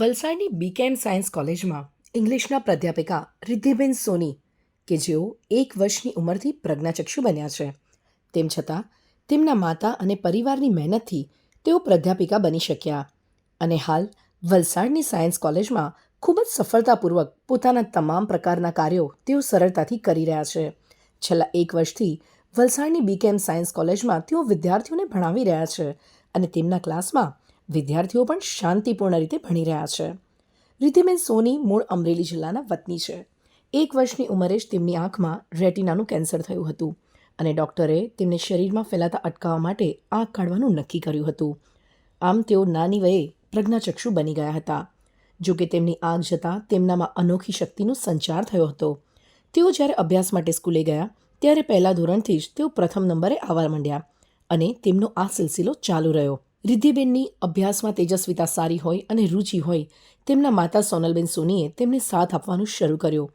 વલસાડની became science કોલેજમાં ઇંગ્લિશના પ્રાધ્યાપિકા રિદ્ધિબેન સોની, કે જેઓ એક વર્ષની ઉંમરથી પ્રજ્ઞાચક્ષુ બન્યા છે. તેમ છતાં, તેમના માતા અને પરિવારની મહેનતથી તેઓ પ્રાધ્યાપિકા બની શક્યા અને હાલ વલસાડની સાયન્સ કોલેજમાં ખૂબ જ સફળતાપૂર્વક પોતાના તમામ પ્રકારના કાર્યો તેઓ સરળતાથી કરી રહ્યા છે. છેલ્લા એક વર્ષથી વલસાડની બીકેમ સાયન્સ કોલેજમાં તેઓ વિદ્યાર્થીઓને ભણાવી રહ્યા છે અને તેમના ક્લાસમાં વિદ્યાર્થીઓ પણ શાંતિપૂર્ણ રીતે ભણી રહ્યા છે. રીતિબેન સોની મૂળ અમરેલી જિલ્લાના વતની છે. એક વર્ષની ઉંમરે જ તેમની આંખમાં રેટિનાનું કેન્સર થયું હતું અને ડૉક્ટરે તેમને શરીરમાં ફેલાતા અટકાવવા માટે આંખ કાઢવાનું નક્કી કર્યું હતું. આમ તેઓ નાની વયે પ્રજ્ઞાચક્ષુ બની ગયા હતા. જો કે તેમની આંખ જતાં તેમનામાં અનોખી શક્તિનો સંચાર થયો હતો. તેઓ જ્યારે અભ્યાસ માટે સ્કૂલે ગયા, ત્યારે પહેલા ધોરણથી જ તેઓ પ્રથમ નંબરે આવવા માંડ્યા અને તેમનો આ સિલસિલો ચાલુ રહ્યો. રિદ્ધિબેનની અભ્યાસમાં તેજસ્વિતા સારી હોય અને રુચિ હોય, તેમના માતા સોનલબેન સોનીએ તેમને સાથ આપવાનું શરૂ કર્યો.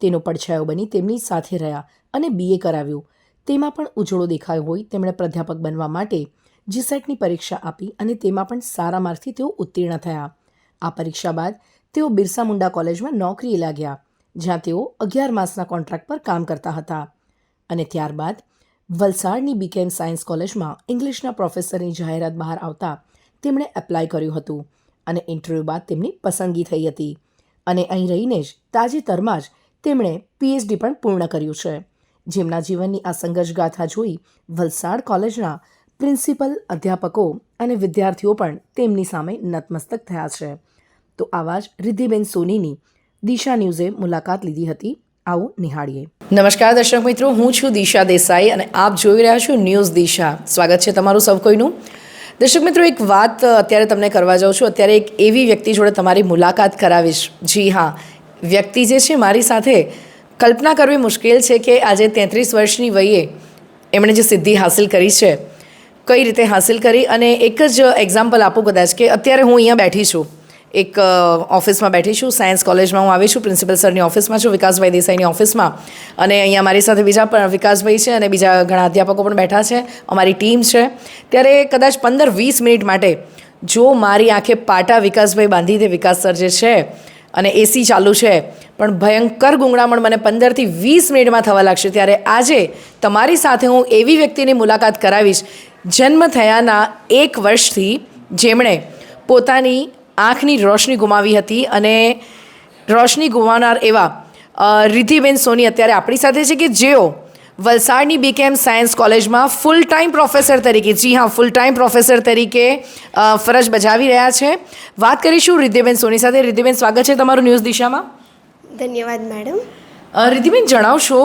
તેનો પડછાયો બની તેમની સાથે રહ્યા અને બીએ કરાવ્યું. તેમાં પણ ઉજળો દેખાયો હોય તેમણે પ્રાધ્યાપક બનવા માટે જીસેટની પરીક્ષા આપી અને તેમાં પણ સારા માર્કથી તેઓ ઉત્તીર્ણ થયા. આ પરીક્ષા બાદ તેઓ બિરસા મુંડા કોલેજમાં નોકરીએ લાગ્યા, જ્યાં તેઓ અગિયાર માસના કોન્ટ્રાક્ટ પર કામ કરતા હતા. અને ત્યારબાદ વલસાડની બીકેમ સાયન્સ કોલેજમાં ઇંગ્લિશના પ્રોફેસરની જાહેરાત બહાર આવતા તેમણે એપ્લાય કર્યું હતું અને ઇન્ટરવ્યૂ બાદ તેમની પસંદગી થઈ હતી. અને અહીં રહીને જ તાજેતરમાં જ તેમણે પીએચડી પણ પૂર્ણ કર્યું છે. જેમના જીવનની આ સંઘર્ષગાથા જોઈ વલસાડ કોલેજના પ્રિન્સિપલ અધ્યાપકો અને વિદ્યાર્થીઓ પણ તેમની સામે નતમસ્તક થયા છે. તો આવા જ રિદ્ધિબેન સોનીની દિશા ન્યૂઝે મુલાકાત લીધી હતી. આવું નિહાળીએ. નમસ્કાર દર્શક મિત્રો, હું છું દિશા દેસાઈ અને આપ જોઈ રહ્યા છો ન્યૂઝ દિશા. સ્વાગત છે તમારું સૌ કોઈનું. દર્શક મિત્રો, એક વાત અત્યારે તમને કરવા જાઉં છું. અત્યારે એક એવી વ્યક્તિ જોડે તમારી મુલાકાત કરાવીશ. જી હા, વ્યક્તિ જે છે મારી સાથે કલ્પના કરવી મુશ્કેલ છે કે આજે તેત્રીસ વર્ષની વયે એમણે જે સિદ્ધિ હાંસિલ કરી છે, કઈ રીતે હાંસિલ કરી અને એક જ એક્ઝામ્પલ આપું કદાચ કે અત્યારે હું અહીંયા બેઠી છું. એક ઓફિસમાં બેઠી છું, સાયન્સ કોલેજમાં હું આવી છું, પ્રિન્સિપલ સરની ઓફિસમાં છું, વિકાસભાઈ દેસાઈની ઓફિસમાં. અને અહીંયા મારી સાથે બીજા પણ વિકાસભાઈ છે અને બીજા ઘણા અધ્યાપકો પણ બેઠા છે, અમારી ટીમ છે. ત્યારે કદાચ પંદર વીસ મિનિટ માટે જો મારી આંખે પાટા વિકાસભાઈ બાંધી દે વિકાસ સર જે છે અને એસી ચાલુ છે, પણ ભયંકર ગુંગળામણ મને પંદરથી વીસ મિનિટમાં થવા લાગશે, ત્યારે આજે તમારી સાથે હું એવી વ્યક્તિની મુલાકાત કરાવીશ, જન્મ થયાના એક વર્ષથી જેમણે પોતાની આંખની રોશની ગુમાવી હતી અને રોશની ગુમાવનાર એવા રિધિબેન સોની અત્યારે આપણી સાથે છે કે જેઓ વલસાડની બીકેમ સાયન્સ કોલેજમાં ફૂલ ટાઈમ પ્રોફેસર તરીકે જી હા ફૂલ ટાઈમ પ્રોફેસર તરીકે ફરજ બજાવી રહ્યા છે. વાત કરીશું રિદ્ધિબેન સોની સાથે. રિદ્ધિબેન સ્વાગત છે તમારું ન્યૂઝ દિશામાં. ધન્યવાદ મેડમ. રિધિબેન રિદ્ધિબેન જણાવશો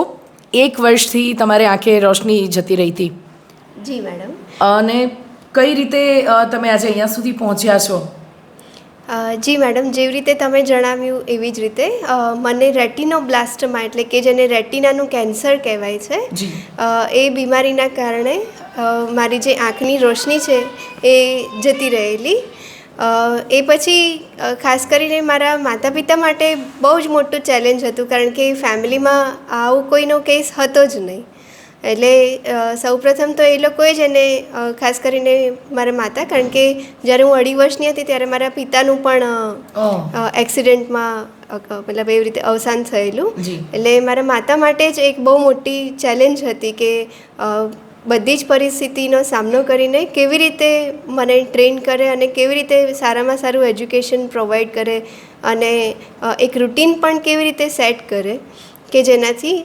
એક વર્ષથી તમારે આંખે રોશની જતી રહી હતી. જી મેડમ. અને કઈ રીતે તમે આજે અહીંયા સુધી પહોંચ્યા છો? જી મેડમ જેવી રીતે તમે જણાવ્યું એવી જ રીતે મને રેટિનોબ્લાસ્ટમાં એટલે કે જેને રેટિનાનું કેન્સર કહેવાય છે એ બીમારીના કારણે મારી જે આંખની રોશની છે એ જતી રહેલી. એ પછી ખાસ કરીને મારા માતા પિતા માટે બહુ જ મોટું ચેલેન્જ હતું કારણ કે ફેમિલીમાં આવું કોઈનો કેસ હતો જ નહીં. એટલે સૌપ્રથમ તો એ લોકોએ જ એને ખાસ કરીને મારા માતા કારણ કે જ્યારે હું અઢી વર્ષની હતી ત્યારે મારા પિતાનું પણ એક્સિડન્ટમાં મતલબ એવી રીતે અવસાન થયેલું. એટલે મારા માતા માટે જ એક બહુ મોટી ચેલેન્જ હતી કે બધી જ પરિસ્થિતિનો સામનો કરીને કેવી રીતે મને ટ્રેન કરે અને કેવી રીતે સારામાં સારું એજ્યુકેશન પ્રોવાઈડ કરે અને એક રૂટીન પણ કેવી રીતે સેટ કરે. કે જેનાથી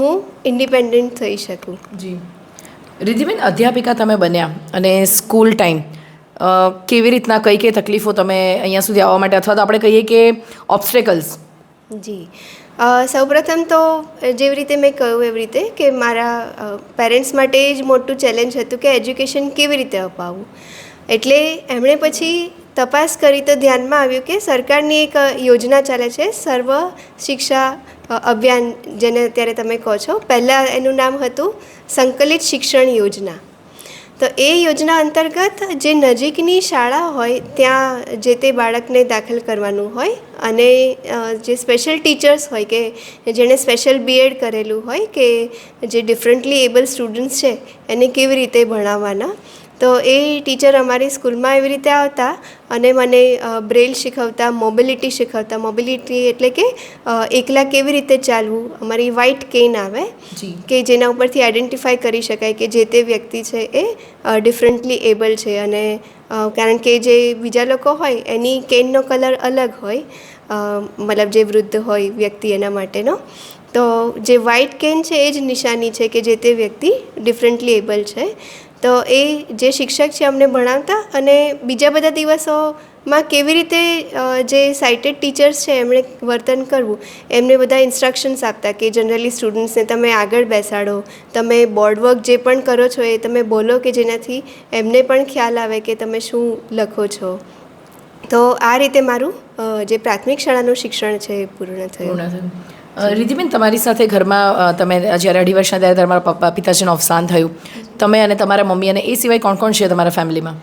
હું ઇન્ડિપેન્ડન્ટ થઈ શકું. જી. રિધિબેન અધ્યાપિકા તમે બન્યા અને સ્કૂલ ટાઈમ કેવી રીતના કઈ કઈ તકલીફો તમે અહીંયા સુધી આવવા માટે અથવા તો આપણે કહીએ કે ઓબ્સ્ટેકલ્સ જી. સૌપ્રથમ તો જેવી રીતે મેં કહ્યું એવી રીતે કે મારા પેરેન્ટ્સ માટે જ મોટું ચેલેન્જ હતું કે એજ્યુકેશન કેવી રીતે અપાવવું. એટલે એમણે પછી તપાસ કરી તો ધ્યાનમાં આવ્યું કે સરકારની એક યોજના ચાલે છે સર્વ શિક્ષા અભિયાન જેને અત્યારે તમે કહો છો, પહેલાં એનું નામ હતું સંકલિત શિક્ષણ યોજના. તો એ યોજના અંતર્ગત જે નજીકની શાળા હોય, ત્યાં જે તે બાળકને દાખલ કરવાનું હોય અને જે સ્પેશિયલ ટીચર્સ હોય કે જેણે સ્પેશિયલ બીએડ કરેલું હોય કે જે ડિફરન્ટલી એબલ સ્ટુડન્ટ્સ છે, એને કેવી રીતે ભણાવવાના તો એ ટીચર અમારી સ્કૂલમાં એવી રીતે આવતા અને મને બ્રેલ શીખવતા મોબિલિટી શીખવતા. મોબિલિટી એટલે કે એકલા કેવી રીતે ચાલવું? અમારી વ્હાઇટ કેન આવે કે જેના ઉપરથી આઈડેન્ટિફાય કરી શકાય કે જે તે વ્યક્તિ છે એ ડિફરન્ટલી એબલ છે. અને કારણ કે જે બીજા લોકો હોય એની કેનનો કલર અલગ હોય મતલબ જે વૃદ્ધ હોય વ્યક્તિ એના માટેનો. તો જે વ્હાઇટ કેન છે એ જ નિશાની છે કે જે તે વ્યક્તિ ડિફરન્ટલી એબલ છે. તો એ જે શિક્ષક છે અમને ભણાવતા અને બીજા બધા દિવસોમાં કેવી રીતે જે સાઇટેડ ટીચર્સ છે એમણે વર્તન કરવું, એમને બધા ઇન્સ્ટ્રક્શન્સ આપતા કે જનરલી સ્ટુડન્ટ્સને તમે આગળ બેસાડો, તમે બોર્ડ વર્ક જે પણ કરો છો એ તમે બોલો કે જેનાથી એમને પણ ખ્યાલ આવે કે તમે શું લખો છો. તો આ રીતે મારું જે પ્રાથમિક શાળાનું શિક્ષણ છે એ પૂર્ણ થયું. થયું તમારી સાથે ઘરમાં તમે જ્યારે અઢી વર્ષના ત્યારે તમારા પપ્પા પિતાજીનું અવસાન થયું. તમે અને તમારા મમ્મી અને એ સિવાય કોણ કોણ છે તમારા ફેમિલીમાં?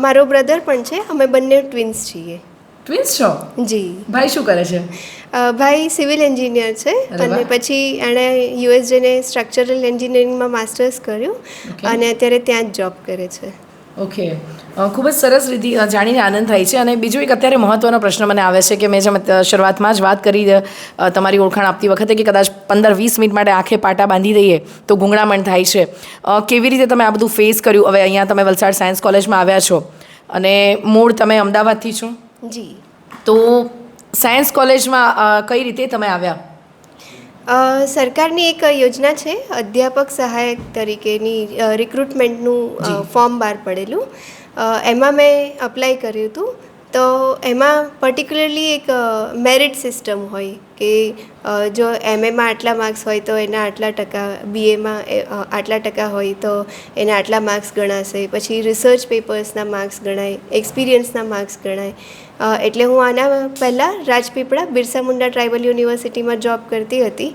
મારો બ્રધર પણ છે. અમે બંને ટ્વિન્સ છીએ. ટ્વિન્સ છો? જી. ભાઈ શું કરે છે? ભાઈ સિવિલ એન્જિનિયર છે. અને પછી એણે યુએસ જઈને સ્ટ્રક્ચરલ એન્જિનિયરિંગમાં માસ્ટર્સ કર્યું. અને અત્યારે ત્યાં જ જોબ કરે છે. ઓકે. ખૂબ જ સરસ રીતે જાણીને આનંદ થાય છે. અને બીજો એક અત્યારે મહત્ત્વનો પ્રશ્ન મને આવે છે કે મેં જેમ શરૂઆતમાં જ વાત કરી તમારી ઓળખાણ આપતી વખતે કે કદાચ પંદર વીસ મિનિટ માટે આંખે પાટા બાંધી દઈએ તો ગુંગળામણ થાય છે. કેવી રીતે તમે આ બધું ફેસ કર્યું? હવે અહીંયા તમે વલસાડ સાયન્સ કોલેજમાં આવ્યા છો. અને મૂળ તમે અમદાવાદથી છો? જી. તો સાયન્સ કોલેજમાં કઈ રીતે તમે આવ્યા? સરકારની એક યોજના છે અધ્યાપક સહાયક તરીકેની રિક્રુટમેન્ટનું ફોર્મ બહાર પડેલું. એમાં મેં અપ્લાય કર્યું હતું. તો એમાં પર્ટિક્યુલરલી એક મેરિટ સિસ્ટમ હોય કે જો એમએમાં આટલા માર્ક્સ હોય તો એના આટલા ટકા બીએમાં આટલા ટકા હોય તો એના આટલા માર્ક્સ ગણાશે. પછી રિસર્ચ પેપર્સના માર્ક્સ ગણાય એક્સપિરિયન્સના માર્ક્સ ગણાય. એટલે હું આના પહેલાં રાજપીપળા બિરસા મુંડા ટ્રાઇબલ યુનિવર્સિટીમાં જોબ કરતી હતી.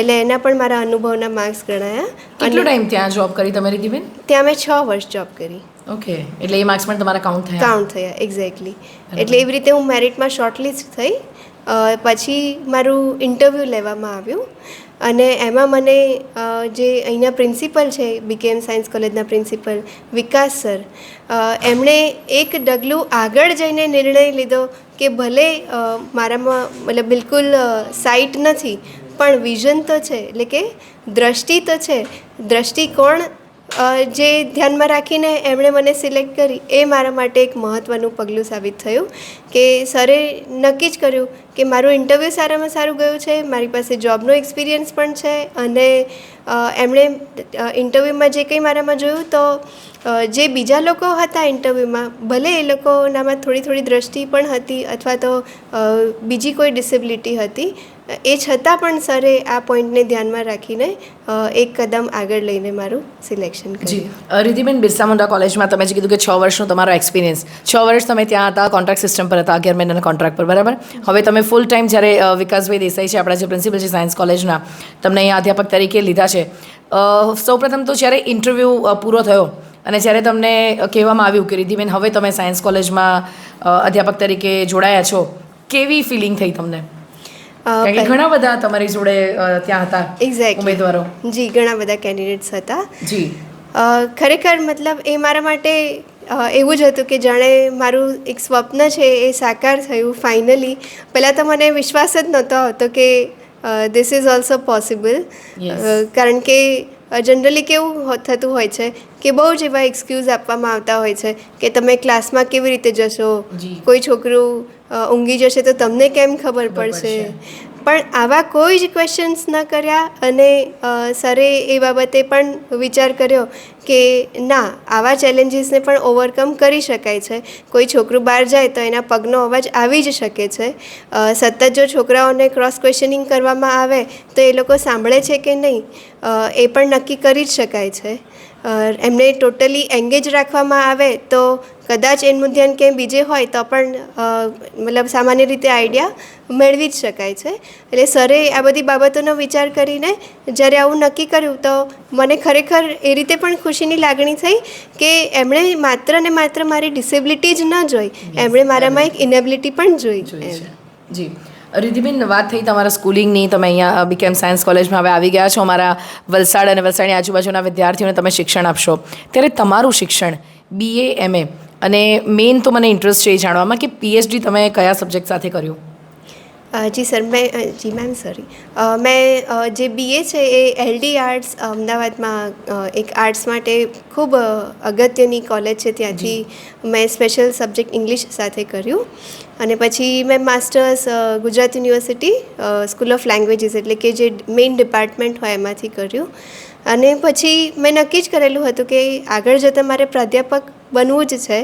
એટલે એના પણ મારા અનુભવના માર્ક્સ ગણાયા. કેટલો ટાઈમ ત્યાં જોબ કરી તમે રીતિબેન? ત્યાં મેં છ વર્ષ જોબ કરી. ઓકે એટલે એ માર્ક્સ પણ તમારા કાઉન્ટ થયા? કાઉન્ટ થયા એક્ઝેક્ટલી એટલે એવી રીતે હું મેરિટમાં શોર્ટલિસ્ટ થઈ. પછી મારું ઇન્ટરવ્યૂ લેવામાં આવ્યું. અને એમાં મને જે અહીંના પ્રિન્સિપલ છે બીકેએમ સાયન્સ કોલેજના પ્રિન્સિપલ, વિકાસ સર એમણે એક ડગલું આગળ જઈને નિર્ણય લીધો કે ભલે મારામાં મતલબ બિલકુલ સાઇટ નથી, પણ વિઝન તો છે, એટલે કે દ્રષ્ટિ તો છે. દ્રષ્ટિકોણ જે ધ્યાનમાં રાખીને એમણે મને સિલેક્ટ કરી એ મારા માટે એક મહત્ત્વનું પગલું સાબિત થયું કે સરે નક્કી જ કર્યું કે મારું ઇન્ટરવ્યૂ સારામાં સારું ગયું છે, મારી પાસે જોબનો એક્સપિરિયન્સ પણ છે અને એમણે ઇન્ટરવ્યૂમાં જે કંઈ મારામાં જોયું તો જે બીજા લોકો હતા ઇન્ટરવ્યૂમાં, ભલે એ લોકોનામાં થોડી થોડી દ્રષ્ટિ પણ હતી અથવા તો બીજી કોઈ ડિસેબિલિટી હતી એ છતાં પણ સરે આ પોઈન્ટને ધ્યાનમાં રાખીને એક કદમ આગળ લઈને મારું સિલેક્શન કર્યું. રિધિબેન બિરસા મુંડા કોલેજમાં તમે જે કીધું કે છ વર્ષનો તમારો એક્સપિરિયન્સ છ વર્ષ તમે ત્યાં હતા કોન્ટ્રાક્ટ સિસ્ટમ પર હતા, અગિયાર મહિનાના કોન્ટ્રાક્ટ પર, બરાબર? હવે તમે ફૂલ ટાઈમ જ્યારે વિકાસભાઈ દેસાઈ છે, આપણા જે પ્રિન્સિપલ છે સાયન્સ કોલેજના તમને અહીંયા અધ્યાપક તરીકે લીધા છે. સૌપ્રથમ તો જ્યારે ઇન્ટરવ્યૂ પૂરો થયો અને જ્યારે તમને કહેવામાં આવ્યું કે રિધિબેન હવે તમે સાયન્સ કોલેજમાં અધ્યાપક તરીકે જોડાયા છો, કેવી ફિલિંગ થઈ તમને? ઘણા બધા તમારી જોડે ત્યાં હતા Exactly. ઉમેદવારો. જી ઘણા બધા કેન્ડિડેટ્સ હતા. જી. ખરેખર મતલબ એ મારા માટે એવું જ હતું કે જાણે મારું એક સ્વપ્ન છે એ સાકાર થયું ફાઇનલી પહેલાં તો મને વિશ્વાસ જ નહોતો હતો કે ધીસ ઇઝ ઓલ્સો પોસિબલ કારણ કે જનરલી કેવું થતું હોય છે કે બહુ જ એવા એક્સક્યુઝ આપવામાં આવતા હોય છે કે તમે ક્લાસમાં કેવી રીતે જશો? કોઈ છોકરું ઊંઘી જશે તો તમને કેમ ખબર પડશે. પણ આવા કોઈ જ ક્વેશ્ચન્સ ન કર્યા અને સરે એ બાબતે પણ વિચાર કર્યો કે ના, આવા ચેલેન્જીસને પણ ઓવરકમ કરી શકાય છે. કોઈ છોકરું બહાર જાય તો એના પગનો અવાજ આવી જ શકે છે. સતત જો છોકરાઓને ક્રોસ ક્વેશ્ચનિંગ કરવામાં આવે તો એ લોકો સાંભળે છે કે નહીં? એ પણ નક્કી કરી જ શકાય છે. એમને ટોટલી એંગેજ રાખવામાં આવે તો કદાચ એનું ધ્યાન ક્યાંય બીજે હોય તો પણ મતલબ સામાન્ય રીતે આઈડિયા મેળવી જ શકાય છે. એટલે સરે આ બધી બાબતોનો વિચાર કરીને જ્યારે આવું નક્કી કર્યું તો મને ખરેખર એ રીતે પણ ખુશીની લાગણી થઈ કે એમણે માત્ર ને માત્ર મારી ડિસેબિલિટી જ ન જોઈ. એમણે મારામાં એક ઇનેબિલિટી પણ જોઈ. જી. રિધિબેન વાત થઈ તમારા સ્કૂલિંગની તમે અહીંયા બીકેમ સાયન્સ કોલેજમાં હવે આવી ગયા છો. અમારા વલસાડ અને વલસાડની આજુબાજુના વિદ્યાર્થીઓને તમે શિક્ષણ આપશો. ત્યારે તમારું શિક્ષણ બીએ એમએ અને મેઇન તો મને ઇન્ટરેસ્ટ છે એ જાણવામાં કે પીએચડી તમે કયા સબ્જેક્ટ સાથે કર્યું? જી સર મેં જી મેમ સોરી મેં જે બીએ છે એ એલડી આર્ટ્સ અમદાવાદમાં એક આર્ટ્સ માટે ખૂબ અગત્યની કોલેજ છે. ત્યાંથી મેં સ્પેશિયલ સબ્જેક્ટ ઇંગ્લિશ સાથે કર્યું. અને પછી મેં masters Gujarat university school of languages એટલે કે જે મેઇન ડિપાર્ટમેન્ટ હોય એમાંથી કર્યું. અને પછી મેં નક્કી જ કરેલું હતું કે આગળ જતાં મારે પ્રાધ્યાપક બનવું જ છે.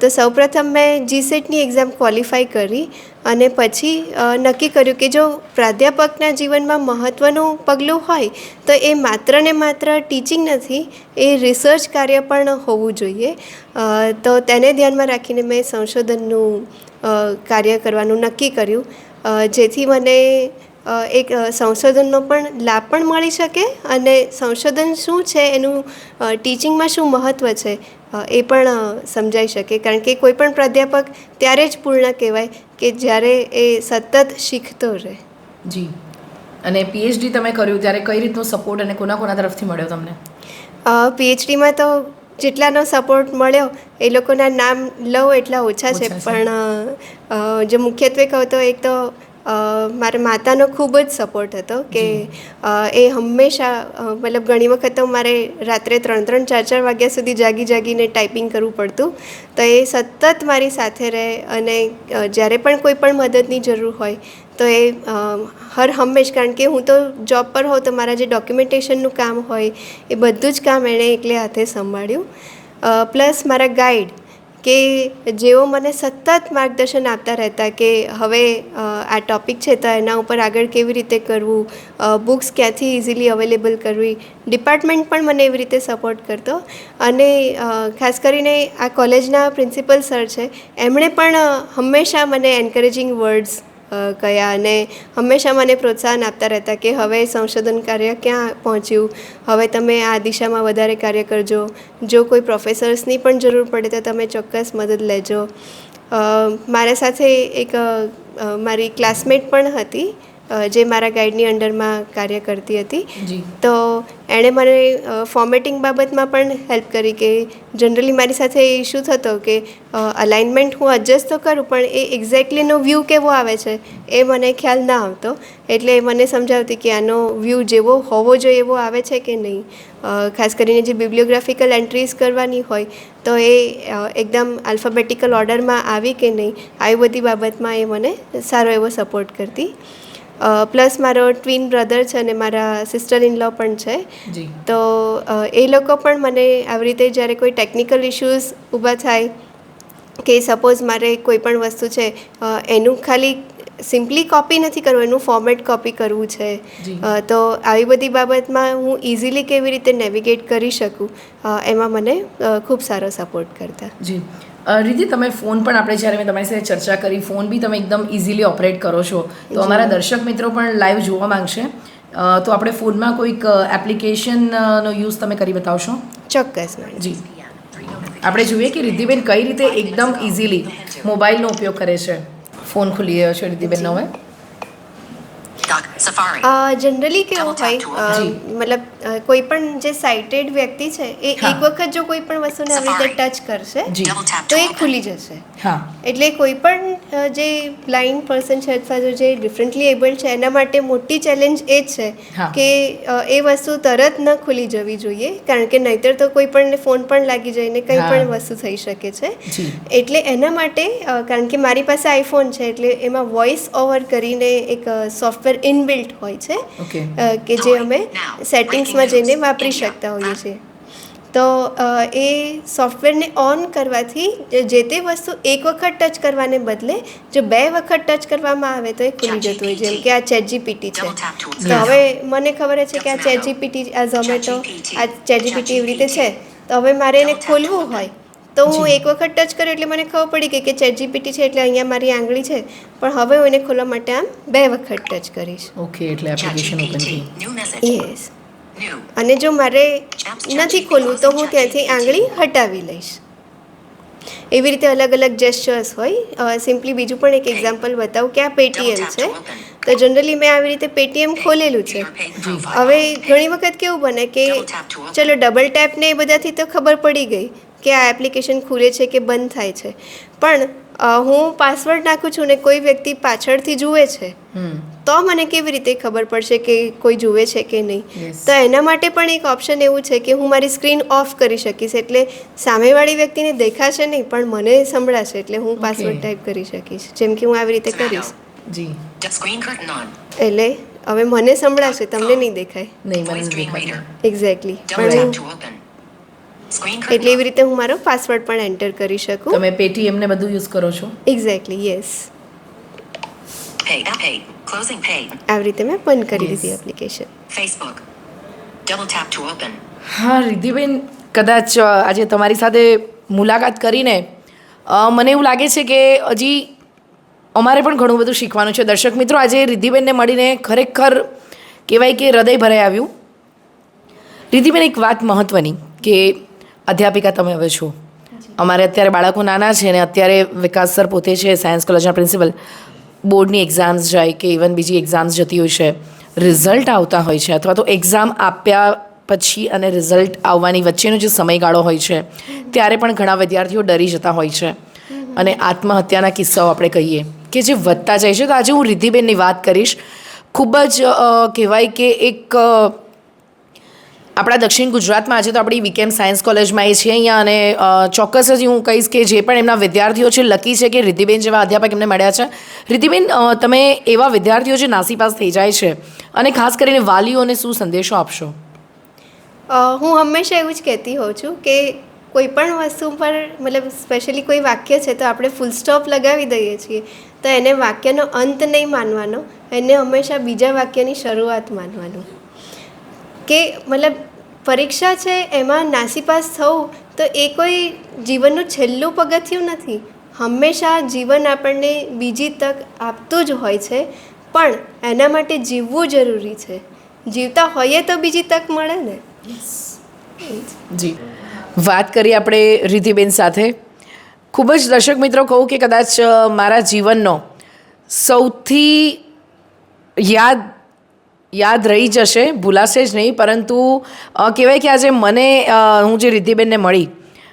તો સૌપ્રથમ મેં જીસેટની એક્ઝામ ક્વોલિફાય કરી અને પછી નક્કી કર્યું કે જો પ્રાધ્યાપકના જીવનમાં મહત્ત્વનું પગલું હોય, તો એ માત્ર ને માત્ર ટીચિંગ નથી, એ રિસર્ચ કાર્ય પણ હોવું જોઈએ. તો તેને ધ્યાનમાં રાખીને મેં સંશોધનનું કાર્ય કરવાનું નક્કી કર્યું. જેથી મને એક સંશોધનનો પણ લાભ પણ મળી શકે અને સંશોધન શું છે, એનું ટીચિંગમાં શું મહત્ત્વ છે એ પણ સમજાઈ શકે. કારણ કે કોઈ પણ પ્રાધ્યાપક ત્યારે જ પૂર્ણ કહેવાય કે જ્યારે એ સતત શીખતો રહે. જી. અને પીએચડી તમે કર્યું ત્યારે કઈ રીતનો સપોર્ટ અને કોના કોના તરફથી મળ્યો તમને? પીએચડીમાં તો જેટલાનો સપોર્ટ મળ્યો એ લોકોના નામ લઉં એટલા ઓછા છે. પણ જે મુખ્યત્વે કહું તો એક તો મારા માતાનો ખૂબ જ સપોર્ટ હતો કે એ હંમેશા મતલબ ઘણી વખત તો મારે રાત્રે ત્રણ ત્રણ ચાર ચાર વાગ્યા સુધી જાગી જાગીને ટાઈપિંગ કરવું પડતું. તો એ સતત મારી સાથે રહે અને જ્યારે પણ કોઈ પણ મદદની જરૂર હોય તો એ હર હંમેશ કારણ કે હું તો જોબ પર હોઉં તો મારા જે ડોક્યુમેન્ટેશનનું કામ હોય એ બધું જ કામ એણે એકલે હાથે સંભાળ્યું. પ્લસ મારા ગાઈડ કે જેઓ મને સતત માર્ગદર્શન આપતા રહેતા કે હવે આ ટૉપિક છે તો એના ઉપર આગળ કેવી રીતે કરવું બુક્સ ક્યાંથી ઇઝીલી અવેલેબલ કરવી ડિપાર્ટમેન્ટ પણ મને એવી રીતે સપોર્ટ કરતો. અને ખાસ કરીને આ કોલેજના પ્રિન્સિપલ સર છે, એમણે પણ હંમેશા મને એન્કરેજિંગ વર્ડ્સ કહ્યા અને હંમેશા મને પ્રોત્સાહન આપતા રહેતા કે હવે સંશોધન કાર્ય ક્યાં પહોંચ્યું? હવે તમે આ દિશામાં વધારે કાર્ય કરજો. જો કોઈ પ્રોફેસર્સની પણ જરૂર પડે તો તમે ચોક્કસ મદદ લેજો. મારા સાથે એક મારી ક્લાસમેટ પણ હતી. જે મારા ગાઈડની અંડરમાં કાર્ય કરતી હતી. તો એણે મને ફોર્મેટિંગ બાબતમાં પણ હેલ્પ કરી કે જનરલી મારી સાથે એ ઇશ્યુ થતો કે અલાઇનમેન્ટ હું એડજસ્ટ તો કરું પણ એ એક્ઝેક્ટલીનો વ્યૂ કેવો આવે છે એ મને ખ્યાલ ના આવતો. એટલે એ મને સમજાવતી કે આનો વ્યૂ જેવો હોવો જોઈએ એવો આવે છે કે નહીં. ખાસ કરીને જે બિબ્લિયોગ્રાફિકલ એન્ટ્રીઝ કરવાની હોય તો એ એકદમ આલ્ફાબેટિકલ ઓર્ડરમાં આવી કે નહીં આવી બધી બાબતમાં એ મને સારો એવો સપોર્ટ કરતી. પ્લસ મારો ટ્વિન બ્રધર છે અને મારા સિસ્ટર ઇન લો પણ છે. તો એ લોકો પણ મને આવી રીતે જ્યારે કોઈ ટેકનિકલ ઇશ્યુઝ ઊભા થાય કે સપોઝ મારે કોઈ પણ વસ્તુ છે એનું ખાલી સિમ્પલી કોપી નથી કરવું એનું ફોર્મેટ કોપી કરવું છે. તો આવી બધી બાબતમાં હું ઇઝીલી કેવી રીતે નેવિગેટ કરી શકું? એમાં મને ખૂબ સારો સપોર્ટ કરતા. જી. અ, તમે ફોન પણ આપણે જ્યારે મેં તમારી સાથે ચર્ચા કરી ફોન બી તમે એકદમ ઇઝીલી ઓપરેટ કરો છો. તો અમારા દર્શક મિત્રો પણ લાઈવ જોવા માંગશે. તો આપણે ફોનમાં કોઈક એપ્લિકેશનનો યુઝ તમે કરી બતાવશો? ચોક્કસ જી. આપણે જોઈએ કે રિદ્ધિબેન કઈ રીતે એકદમ ઇઝીલી મોબાઈલનો ઉપયોગ કરે છે. ફોન ખુલી ગયો છે રિદ્ધિબેનનો હવે. જનરલી કેવું થાય હોય મતલબ કોઈ પણ જે સાઇટેડ વ્યક્તિ છે એ એક વખત જો કોઈ પણ વસ્તુને આવી રીતે ટચ કરશે તો એ ખુલી જશે. એટલે કોઈ પણ જે બ્લાઇન્ડ પર્સન છે અથવા તો જે ડિફરન્ટલી એબલ છે એના માટે મોટી ચેલેન્જ એ છે કે એ વસ્તુ તરત ન ખુલી જવી જોઈએ કારણ કે નહીતર તો કોઈ પણ ફોન પણ લાગી જાય ને કંઈ પણ વસ્તુ થઈ શકે છે. એટલે એના માટે કારણ કે મારી પાસે આઈફોન છે એટલે એમાં વોઇસ ઓવર કરીને એક સોફ્ટવેર ઇનબિલ્ટ હોય છે કે જે અમે સેટિંગ્સમાં જઈને વાપરી શકતા હોઈએ છીએ. તો એ સોફ્ટવેરને ઓન કરવાથી જે- જે તે વસ્તુ એક વખત ટચ કરવાને બદલે જો બે વખત ટચ કરવામાં આવે તો એ ખુલી જતું હોય જેમ કે આ ચેટ જીપીટી છે તો હવે મને ખબર છે કે આ ચેટ જીપીટી આ ઝોમેટો આ ચેટ જીપીટી એવી રીતે છે. તો હવે મારે એને ખોલવું હોય. તો હું એક વખત ટચ કર્યો એટલે મને ખબર પડી ગઈ કે ચેટ જીપીટી છે એટલે અહીંયા મારી આંગળી છે. પણ હવે હું એને ખોલવા માટે આમ બે વખત ટચ કરીશ. ઓકે એટલે એપ્લિકેશન ઓપન થઈ. યસ અને જો મારે નથી ખોલવું તો હું ત્યાંથી આંગળી હટાવી લઈશ. એવી રીતે અલગ અલગ જેસ્ચર્સ હોય સિમ્પલી બીજું પણ એક એક્ઝામ્પલ બતાવું કે આ પેટીએમ છે. તો જનરલી મેં આવી રીતે પેટીએમ ખોલેલું છે. હવે ઘણી વખત કેવું બને કે. ચલો ડબલ ટેપ ને એ બધાથી તો ખબર પડી ગઈ કે આ એપ્લિકેશન ખુલે છે કે બંધ થાય છે. પણ હું પાસવર્ડ નાખું છું ને કોઈ વ્યક્તિ પાછળથી જુએ છે તો મને કેવી રીતે ખબર પડશે કે કોઈ જુએ છે કે નહીં? તો એના માટે પણ એક ઓપ્શન એવું છે કે હું મારી સ્ક્રીન ઓફ કરી શકીશ એટલે સામેવાળી વ્યક્તિને દેખાશે નહીં પણ મને સંભળાશે એટલે હું પાસવર્ડ ટાઈપ કરી શકીશ. જેમ કે હું આવી રીતે કરીશ. જી. Screen curtain on. એટલે હવે મને સંભળાશે તમને નહીં દેખાય. નહીં મને દેખાય એક્ઝેક્ટલી એટલે એવી રીતે હું મારો પાસવર્ડ પણ એન્ટર કરી શકું? તમે પેટીએમ ને બધું યુઝ કરો છો? Exactly yes. આવી રીતે મેં બંધ કરી દીધી application Facebook Double tap to open. હા રિદ્ધિબેન કદાચ આજે તમારી સાથે મુલાકાત કરીને મને એવું લાગે છે કે હજી અમારે પણ ઘણું બધું શીખવાનું છે. દર્શક મિત્રો આજે રિદ્ધિબેનને મળીને ખરેખર કહેવાય કે હૃદય ભરાઈ આવ્યું. રિદ્ધિબેન એક વાત મહત્ત્વની કે અધ્યાપિકા તમે હવે છો. અમારે અત્યારે બાળકો નાના છે ને અત્યારે વિકાસ સર પોતે છે સાયન્સ કોલેજના પ્રિન્સિપલ. બોર્ડની એક્ઝામ્સ જાય કે ઇવન બીજી એક્ઝામ્સ જતી હોય છે. રિઝલ્ટ આવતા હોય છે અથવા તો એક્ઝામ આપ્યા પછી અને રિઝલ્ટ આવવાની વચ્ચેનો જે સમયગાળો હોય છે ત્યારે પણ ઘણા વિદ્યાર્થીઓ ડરી જતા હોય છે. અને આત્મહત્યાના કિસ્સાઓ આપણે કહીએ. કે જે વધતા જાય છે. તો આજે હું રિદ્ધિબેનની વાત કરીશ. ખૂબ જ કહેવાય કે એક આપણા દક્ષિણ ગુજરાતમાં આજે તો આપણી વીકેમ સાયન્સ કોલેજમાં એ છે અહીંયા અને ચોક્કસ જ હું કહીશ કે જે પણ એમના વિદ્યાર્થીઓ છે, લકી છે કે રિદ્ધિબેન જેવા અધ્યાપક એમને મળ્યા છે. રિદ્ધિબેન તમે એવા વિદ્યાર્થીઓ જે નાસીપાસ થઈ જાય છે અને ખાસ કરીને વાલીઓને શું સંદેશો આપશો? હું હંમેશા એવું જ કહેતી હોઉં છું કે કોઈ પણ વસ્તુ પર મતલબ સ્પેશિયલી કોઈ વાક્ય છે તો આપણે ફૂલ સ્ટોપ લગાવી દઈએ છીએ તો એને વાક્યનો અંત નહીં માનવાનો એને હંમેશા બીજા વાક્યની શરૂઆત માનવાનું. કે મતલબ પરીક્ષા છે એમાં નાસીપાસ થવું તો એ કોઈ જીવનનું છેલ્લું પગથિયું નથી. હંમેશા જીવન આપણને બીજી તક આપતું જ હોય છે પણ એના માટે જીવવું જરૂરી છે. જીવતા હોઈએ તો બીજી તક મળે ને? જી. વાત કરી આપણે રિધિબેન સાથે. ખૂબ જ દર્શક મિત્રો કહું કે કદાચ મારા જીવનનો સૌથી યાદ યાદ રહી જશે, ભૂલાશે જ નહીં, પરંતુ કહેવાય કે આજે મને હું જે રિધિબેનને મળી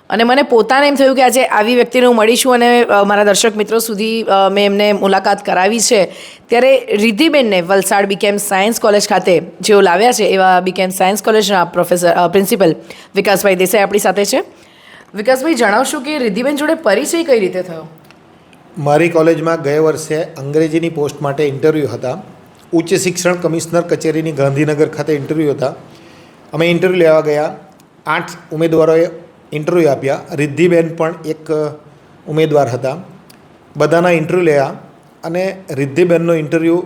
અને મને પોતાને એમ થયું કે આજે આવી વ્યક્તિને હું મળીશું અને મારા દર્શક મિત્રો સુધી મેં એમને મુલાકાત કરાવી છે. ત્યારે રિધિબેનને વલસાડ બીકેમ સાયન્સ કોલેજ ખાતે જેઓ લાવ્યા છે, એવા બીકેમ સાયન્સ કોલેજના પ્રોફેસર પ્રિન્સિપલ વિકાસભાઈ દેસાઈ આપણી સાથે છે. વિકાસભાઈ, જણાવશો કે રિધિબેન જોડે પરિચય કઈ રીતે થયો? મારી કોલેજમાં ગયા વર્ષે અંગ્રેજીની પોસ્ટ માટે ઇન્ટરવ્યૂ હતા. ઉચ્ચ શિક્ષણ કમિશનર કચેરીની ગાંધીનગર ખાતે ઇન્ટરવ્યૂ હતા. અમે ઇન્ટરવ્યૂ લેવા ગયા. આઠ ઉમેદવારોએ ઇન્ટરવ્યૂ આપ્યા. રિદ્ધિબેન પણ એક ઉમેદવાર હતા. બધાના ઇન્ટરવ્યૂ લેવા અને રિદ્ધિબેનનો ઇન્ટરવ્યૂ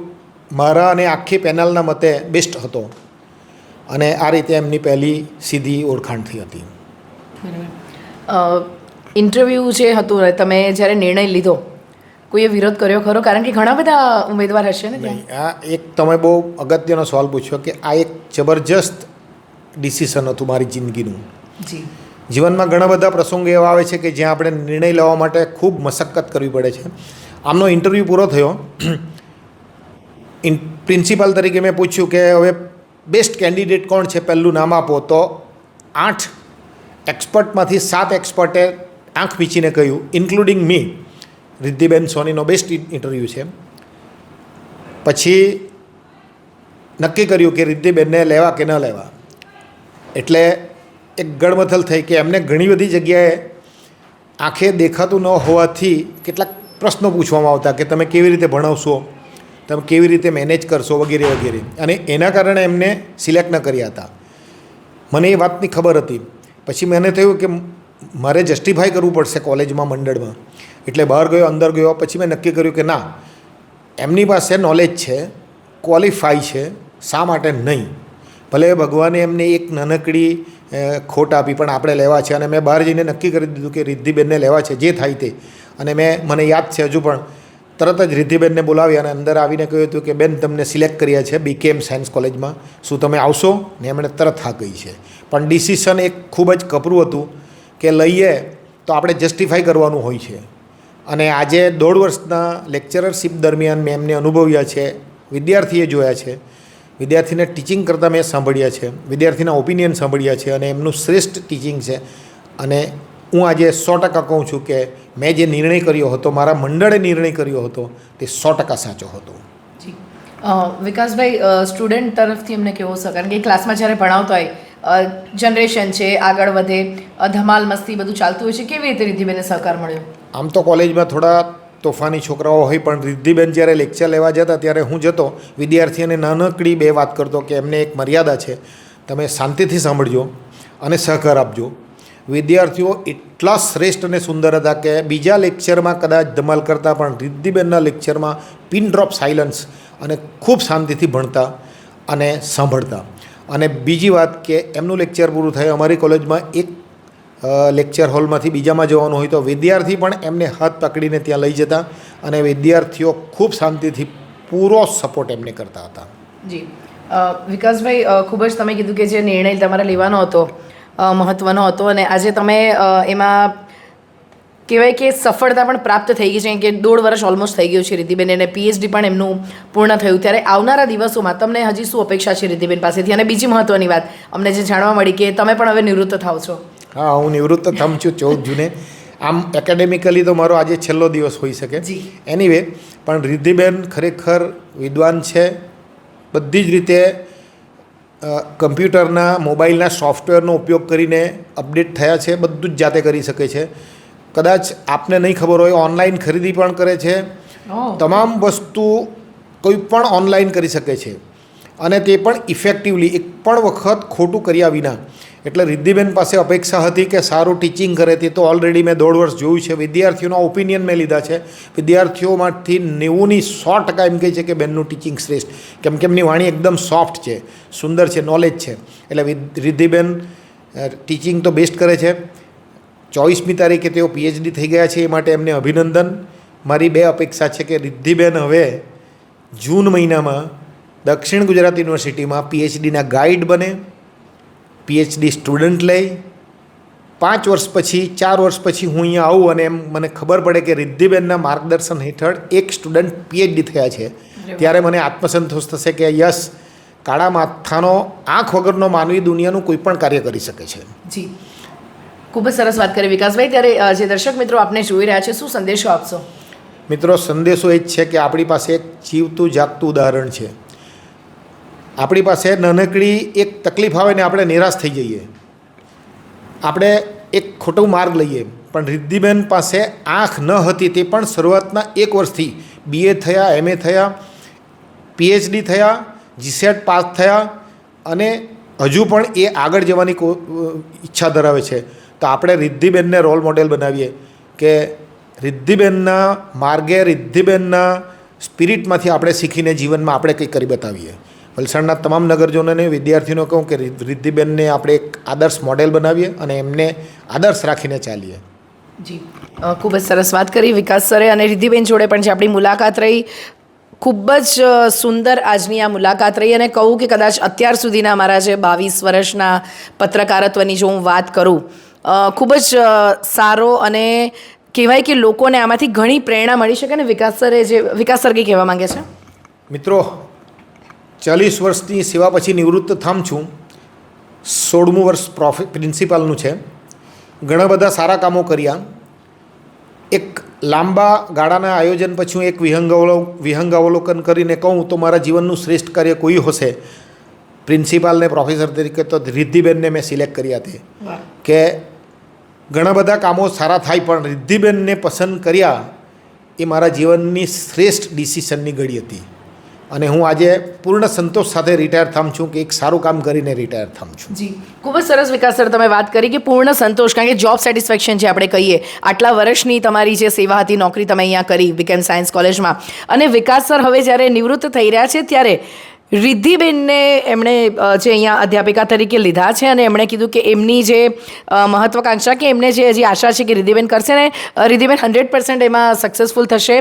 મારા અને આખી પેનલના મતે બેસ્ટ હતો. અને આ રીતે એમની પહેલી સીધી ઓળખાણ થઈ હતી. ઇન્ટરવ્યૂ જે હતું ને તમે જ્યારે નિર્ણય લીધો કોઈએ વિરોધ કર્યો ખરો? કારણ કે ઘણા બધા ઉમેદવાર હશે ને આ એક તમે બહુ અગત્યનો સવાલ પૂછ્યો કે આ એક જબરજસ્ત ડિસિઝન હતું મારી જિંદગીનું. જી. જીવનમાં ઘણા બધા પ્રસંગો એવા આવે છે કે જ્યાં આપણે નિર્ણય લેવા માટે ખૂબ મશક્કત કરવી પડે છે. આમનો ઇન્ટરવ્યૂ પૂરો થયો. ઇન પ્રિન્સિપાલ તરીકે મેં પૂછ્યું કે હવે બેસ્ટ કેન્ડિડેટ કોણ છે? પહેલું નામ આપો. તો આઠ એક્સપર્ટમાંથી સાત એક્સપર્ટે આંખ વીંચીને કહ્યું ઇન્ક્લુડિંગ મી રિદ્ધિબેન સોનીનો બેસ્ટ ઇન્ટરવ્યૂ છે. પછી નક્કી કર્યું કે રિદ્ધિબેનને લેવા કે ન લેવા. એટલે એક ગડમથલ થઈ કે એમને ઘણી બધી જગ્યાએ આંખે દેખાતું ન હોવાથી કેટલાક પ્રશ્નો પૂછવામાં આવતા કે તમે કેવી રીતે ભણાવશો, તમે કેવી રીતે મેનેજ કરશો વગેરે વગેરે. અને એના કારણે એમને સિલેક્ટ ન કર્યા હતા. મને એ વાતની ખબર હતી. પછી મને થયું કે મારે જસ્ટિફાય કરવું પડશે કોલેજમાં, મંડળમાં. એટલે બહાર ગયો, અંદર ગયો. પછી મેં નક્કી કર્યું કે ના, એમની પાસે નોલેજ છે ક્વોલિફાય છે, શા માટે નહીં? ભલે ભગવાને એમને એક નાનકડી ખોટ આપી પણ આપણે લેવા છે. અને મેં બહાર જઈને નક્કી કરી દીધું કે રિદ્ધિબેનને લેવા છે, જે થાય તે. અને મેં, મને યાદ છે હજુ પણ, તરત જ રિદ્ધિબેનને બોલાવી અને અંદર આવીને કહ્યું હતું કે, બેન, તમને સિલેક્ટ કર્યા છે બીકેએમ સાયન્સ કોલેજમાં શું તમે આવશો? ને એમણે તરત હા કહી છે. પણ ડિસિશન એક ખૂબ જ કપરું હતું કે લઈએ તો આપણે જસ્ટિફાઈ કરવાનું હોય છે. અને આજે દોઢ વર્ષના લેક્ચરરશીપ દરમિયાન મેં એમને અનુભવ્યા છે. વિદ્યાર્થીએ જોયા છે. વિદ્યાર્થીને ટીચિંગ કરતાં મેં સાંભળ્યા છે વિદ્યાર્થીના ઓપિનિયન સાંભળ્યા છે અને એમનું શ્રેષ્ઠ ટીચિંગ છે. અને હું આજે સો ટકા કહું છું કે મેં જે નિર્ણય કર્યો હતો મારા મંડળે નિર્ણય કર્યો હતો તે સો ટકા સાચો હતો. વિકાસભાઈ સ્ટુડન્ટ તરફથી એમને કેવો છે કારણ કે ક્લાસમાં જ્યારે ભણાવતા હોય જનરેશન છે આગળ વધે ધમાલ મસ્તી બધું ચાલતું હોય છે કેવી રીતે રિદ્ધિબેને સહકાર મળ્યો? આમ તો કોલેજમાં થોડા તોફાની છોકરાઓ હોય પણ રિદ્ધિબેન જ્યારે લેક્ચર લેવા જતા ત્યારે હું જતો વિદ્યાર્થીઓને નાનકડી બે વાત કરતો કે એમને એક મર્યાદા છે, તમે શાંતિથી સાંભળજો અને સહકાર આપજો. વિદ્યાર્થીઓ એટલા શ્રેષ્ઠ અને સુંદર હતા કે બીજા લેક્ચરમાં કદાચ ધમાલ કરતા પણ રિદ્ધિબેનના લેક્ચરમાં પિન ડ્રોપ સાયલન્સ અને ખૂબ શાંતિથી ભણતા અને સાંભળતા. અને બીજી વાત કે એમનું લેક્ચર પૂરું થયું, અમારી કોલેજમાં એક લેક્ચર હોલમાંથી બીજામાં જવાનું હોય તો વિદ્યાર્થી પણ એમને હાથ પકડીને ત્યાં લઈ જતા અને વિદ્યાર્થીઓ ખૂબ શાંતિથી પૂરો સપોર્ટ એમને કરતા હતા. જી. વિકાસભાઈ ખૂબ જ તમે કીધું કે જે નિર્ણય તમારે લેવાનો હતો મહત્ત્વનો હતો અને આજે તમે એમાં કહેવાય કે સફળતા પણ પ્રાપ્ત થઈ ગઈ છે કે દોઢ વર્ષ ઓલમોસ્ટ થઈ ગયું છે રીતિબેન અને પીએચડી પણ એમનું પૂર્ણ થયું. ત્યારે આવનારા દિવસોમાં તમને હજી શું અપેક્ષા છે રીતિબેન પાસેથી? અને બીજી મહત્ત્વની વાત, અમને જે જાણવા મળી કે તમે પણ હવે નિવૃત્ત થાવ છો. હા હું નિવૃત્ત થમ છું ચૌદ જૂને. આમ એકેડેમિકલી તો મારો આજે છેલ્લો દિવસ હોઈ શકે. એનીવે પણ રિદ્ધિબેન ખરેખર વિદ્વાન છે. બધી જ રીતે કમ્પ્યુટરના મોબાઈલના સોફ્ટવેરનો ઉપયોગ કરીને અપડેટ થયા છે બધું જ જાતે કરી શકે છે. કદાચ આપને નહીં ખબર હોય ઓનલાઈન ખરીદી પણ કરે છે. તમામ વસ્તુ કોઈ પણ ઓનલાઈન કરી શકે છે. અને તે પણ ઇફેક્ટિવલી એક પણ વખત ખોટું કર્યા વિના. એટલે રિદ્ધિબેન પાસે અપેક્ષા હતી કે સારું ટીચિંગ કરે તે તો ઓલરેડી મેં દોઢ વર્ષ જોયું છે. વિદ્યાર્થીઓના ઓપિનિયન મેં લીધા છે. વિદ્યાર્થીઓમાંથી નેવુંની સો ટકા એમ કહે છે કે બેનનું ટીચિંગ શ્રેષ્ઠ. કેમ કે એમની વાણી એકદમ સોફ્ટ છે, સુંદર છે નોલેજ છે. એટલે રિદ્ધિબેન ટીચિંગ તો બેસ્ટ કરે છે. ચોવીસમી તારીખે તેઓ પીએચડી થઈ ગયા છે, એ માટે એમને અભિનંદન. મારી બે અપેક્ષા છે કે રિદ્ધિબેન હવે જૂન મહિનામાં દક્ષિણ ગુજરાત યુનિવર્સિટીમાં પીએચડીના ગાઈડ બને. પીએચડી સ્ટુડન્ટ લઈ. પાંચ વર્ષ પછી ચાર વર્ષ પછી હું અહીંયા આવું અને એમ મને ખબર પડે કે રિદ્ધિબેનના માર્ગદર્શન હેઠળ એક સ્ટુડન્ટ પીએચડી થયા છે. ત્યારે મને આત્મસંતોષ થશે કે યસ કાળા માથાનો આંખ વગરનો માનવી દુનિયાનું કોઈ પણ કાર્ય કરી શકે છે. જી. ખૂબ જ સરસ વાત કરી વિકાસભાઈ. ત્યારે જે દર્શક મિત્રો આપને જોઈ રહ્યા છે શું સંદેશો આપશો? મિત્રો સંદેશો એ જ છે કે આપણી પાસે એક જીવતું જાગતું ઉદાહરણ છે. આપણી પાસે નાનકડી એક તકલીફ આવે ને આપણે નિરાશ થઈ જઈએ. આપણે એક ખોટો માર્ગ લઈએ. પણ રિદ્ધિબેન પાસે આંખ ન હતી તે પણ શરૂઆતના એક વર્ષથી બીએ થયા એમએ થયા પીએચડી થયા જીસેટ પાસ થયા અને હજુ પણ એ આગળ જવાની કો, ઈચ્છા ધરાવે છે. તો આપણે રિદ્ધિબેનને રોલ મોડેલ બનાવીએ કે રિદ્ધિબેનના માર્ગે રિદ્ધિબેનના સ્પિરિટમાંથી આપણે શીખીને જીવનમાં આપણે કંઈક કરી બતાવીએ. વલસાડના તમામ નગરજનોને વિદ્યાર્થીઓને કહું કે રિદ્ધિબેનને આપણે એક આદર્શ મોડેલ બનાવીએ અને એમને આદર્શ રાખીને ચાલીએ. જી. ખૂબ જ સરસ વાત કરી વિકાસ સરે અને રિદ્ધિબેન જોડે પણ જે આપણી મુલાકાત રહી ખૂબ જ સુંદર આજની આ મુલાકાત રહી અને કહું કે કદાચ અત્યાર સુધીના મારા જે બાવીસ વર્ષના પત્રકારત્વની જો હું વાત કરું ખૂબ જ સારો અને કહેવાય કે લોકોને આમાંથી ઘણી પ્રેરણા મળી શકે ને વિકાસ સરે જે વિકાસ સર કંઈ કહેવા માંગે છે? મિત્રો ચાલીસ વર્ષની સેવા પછી નિવૃત્ત થામ છું. સોળમું વર્ષ પ્રોફે પ્રિન્સિપાલનું છે. ઘણા બધા સારા કામો કર્યા. એક લાંબા ગાળાના આયોજન પછી હું એક વિહંગાવલો વિહંગાવલોકન કરીને કહું તો મારા જીવનનું શ્રેષ્ઠ કાર્ય કોઈ હશે? પ્રિન્સિપાલને પ્રોફેસર તરીકે તો રિદ્ધિબેનને મેં સિલેક્ટ કર્યા તે. કે ઘણા બધા કામો સારા થાય પણ રિદ્ધિબેનને પસંદ કર્યા એ મારા જીવનની શ્રેષ્ઠ ડિસિશનની ઘડી હતી. અને હું આજે પૂર્ણ સંતોષ સાથે રિટાયર થામ છું કે એક સારું કામ કરીને રિટાયર થામ છું. જી, ખૂબ જ સરસ વિકાસ સર તમે વાત કરી કે પૂર્ણ સંતોષ, કારણ કે જોબ સેટિસ્ફેક્શન જે આપણે કહીએ. આટલા વર્ષની તમારી જે સેવા હતી, નોકરી તમે અહીંયા કરી વિકેમ સાયન્સ કોલેજમાં અને વિકાસ સર હવે જ્યારે નિવૃત્ત થઈ રહ્યા છે, ત્યારે રિદ્ધિબેનને એમણે જે અહીંયા અધ્યાપિકા તરીકે લીધા છે અને એમણે કીધું કે એમની જે મહત્વાકાંક્ષા કે એમને જે હજી આશા છે કે રિદ્ધિબેન કરશે ને રિદ્ધિબેન હંડ્રેડ પર્સન્ટ એમાં સક્સેસફુલ થશે.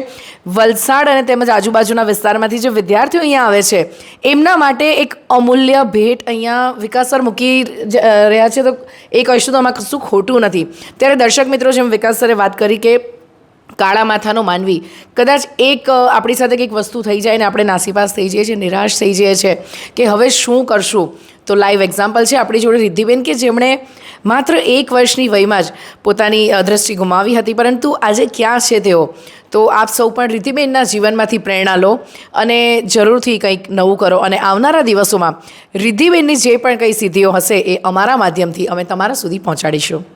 વલસાડ અને તેમજ આજુબાજુના વિસ્તારમાંથી જે વિદ્યાર્થીઓ અહીંયા આવે છે, એમના માટે એક અમૂલ્ય ભેટ અહીંયા વિકાસ સર મૂકી રહ્યા છે. તો એ કહીશું તો આમાં કશું ખોટું નથી. ત્યારે દર્શક મિત્રો જેમ વિકાસ સરે વાત કરી કે કાળા માથાનો માનવી. કદાચ એક આપણી સાથે કંઈક વસ્તુ થઈ જાય ને આપણે નાસીપાસ થઈ જઈએ છીએ, નિરાશ થઈ જઈએ છીએ કે હવે શું કરશું? તો લાઈવ એક્ઝામ્પલ છે આપણી જોડે રિદ્ધિબેન કે જેમણે માત્ર એક વર્ષની વયમાં જ પોતાની દ્રષ્ટિ ગુમાવી હતી. પરંતુ આજે ક્યાં છે તેઓ? તો આપ સૌ પણ રિદ્ધિબેનના જીવનમાંથી પ્રેરણા લો અને જરૂરથી કંઈક નવું કરો. અને આવનારા દિવસોમાં રિદ્ધિબેનની જે પણ કંઈ સિદ્ધિઓ હશે એ અમારા માધ્યમથી અમે તમારા સુધી પહોંચાડીશું.